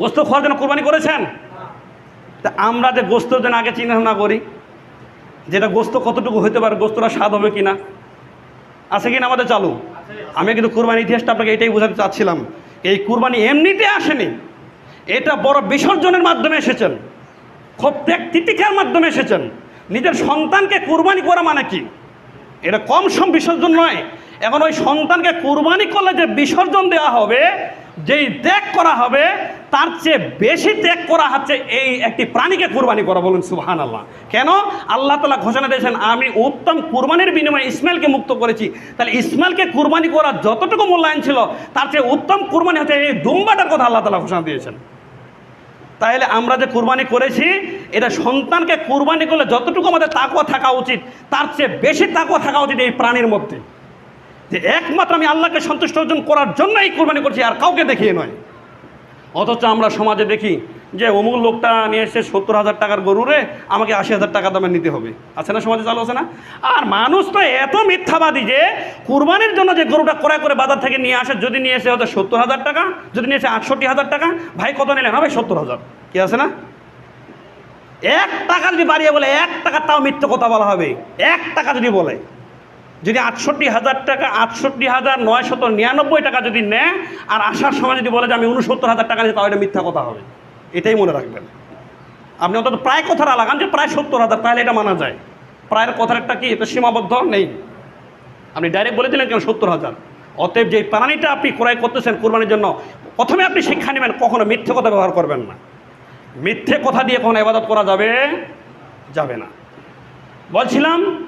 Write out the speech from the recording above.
গোস্ত খাওয়ার জন্য কোরবানি করেছেন? তা আমরা যে গোস্তর জন্য আগে চিন্তা করি যেটা গোস্ত কতটুকু হতে পারে, গোস্তটা স্বাদ হবে কি না আছে কি না আমাদের চালু? আমি কিন্তু কুরবানি ইতিহাসটা আপনাকে এটাই বোঝাতে চাচ্ছিলাম এই কুরবানি এমনিতে আসেনি। এটা বড় বিসর্জনের মাধ্যমে এসেছেন। খুব ত্যাগ তিতিকার মাধ্যমে এসেছেন। নিজের সন্তানকে কুরবানি করা মানে কি? এটা কম সম বিসর্জন নয়। এখন ওই সন্তানকে কুরবানি করলে যে বিসর্জন দেওয়া হবে, যেই ত্যাগ করা হবে তার চেয়ে বেশি ত্যাগ করা হচ্ছে এই একটি প্রাণীকে কুরবানি করা, বলুন সুবহান আল্লাহ কেন? আল্লাহ তালা ঘোষণা দিয়েছেন, আমি উত্তম কুরবানির বিনিময়ে ইসমাইলকে মুক্ত করেছি। তাহলে ইসমাইলকে কুরবানি করা যতটুকু মূল্যায়ন ছিল, তার চেয়ে উত্তম কুরবানি হচ্ছে এই দুম্বাটার কথা আল্লাহ তালা ঘোষণা দিয়েছেন। তাহলে আমরা যে কুরবানি করেছি, এটা সন্তানকে কুরবানি করলে যতটুকু আমাদের তাকুয়া থাকা উচিত, তার চেয়ে বেশি তাকুয়া থাকা উচিত এই প্রাণীর মধ্যে। যে একমাত্র আমি আল্লাহকে সন্তুষ্ট অর্জন করার জন্য এই কুরবানি করছি, আর কাউকে দেখিয়ে নয়। অথচ আমরা সমাজে দেখি যে অমুক লোকটা নিয়ে এসে সত্তর হাজার টাকার গরুরে, আমাকে আশি হাজার টাকা দামে নিতে হবে। আছে না সমাজে চালু আছে না? আর মানুষ তো এত মিথ্যাবাদী যে কুরবানির জন্য যে গরুটা ক্রয় করে বাজার থেকে নিয়ে আসে, যদি নিয়ে এসে হয়তো সত্তর হাজার টাকা, যদি নিয়ে এসে আটষট্টি হাজার টাকা, ভাই কত নিলেন? হবে সত্তর হাজার। কি আছে না? এক টাকা যদি বাড়িয়ে বলে, এক টাকা তাও মিথ্যে কথা বলা হবে। এক টাকা যদি বলে। যদি আটষট্টি হাজার টাকা, আটষট্টি হাজার নয় নয়শত নিরানব্বই টাকা যদি নেয়, আর আসার সময় যদি বলে যে আমি উনসত্তর হাজার টাকা নিই তাহলে এটা মিথ্যা কথা হবে। এটাই মনে রাখবেন। আপনি অন্তত প্রায় কথাটা লাগান যে প্রায় সত্তর হাজার, তাহলে এটা মানা যায়। প্রায়ের কথার একটা কি এটা সীমাবদ্ধ? নেই। আপনি ডাইরেক্ট বলে দিলেন কেন সত্তর হাজার? অতএব যে প্রাণীটা আপনি ক্রয় করতেছেন কোরবানির জন্য, প্রথমে আপনি শিক্ষা নেবেন, কখনো মিথ্যে কথা ব্যবহার করবেন না। মিথ্যে কথা দিয়ে কখনো ইবাদত করা যাবে? যাবে না। বলছিলাম